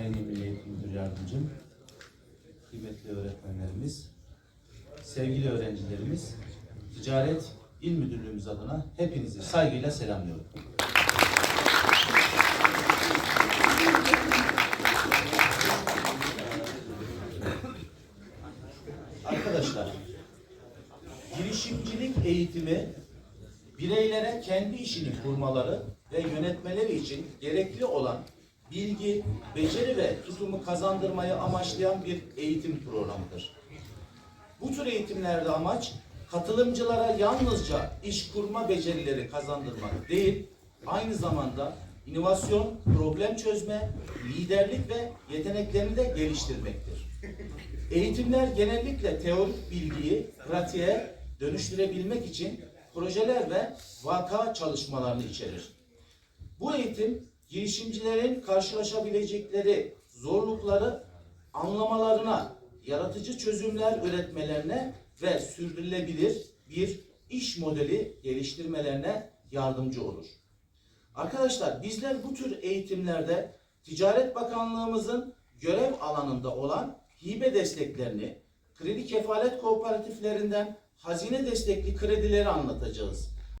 Sayın Eğitim Müdür Yardımcım, kıymetli öğretmenlerimiz, sevgili öğrencilerimiz, Ticaret İl Müdürlüğümüz adına hepinizi saygıyla selamlıyorum. Arkadaşlar, girişimcilik eğitimi bireylere kendi işini kurmaları ve yönetmeleri için gerekli olan bilgi, beceri ve tutumu kazandırmayı amaçlayan bir eğitim programıdır. Bu tür eğitimlerde amaç katılımcılara yalnızca iş kurma becerileri kazandırmak değil, aynı zamanda inovasyon, problem çözme, liderlik ve yeteneklerini de geliştirmektir. Eğitimler genellikle teorik bilgiyi pratiğe dönüştürebilmek için projeler ve vaka çalışmalarını içerir. Bu eğitim girişimcilerin karşılaşabilecekleri zorlukları anlamalarına, yaratıcı çözümler üretmelerine ve sürdürülebilir bir iş modeli geliştirmelerine yardımcı olur. Arkadaşlar bizler bu tür eğitimlerde Ticaret Bakanlığımızın görev alanında olan hibe desteklerini, kredi kefalet kooperatiflerinden hazine destekli kredileri anlatacağız.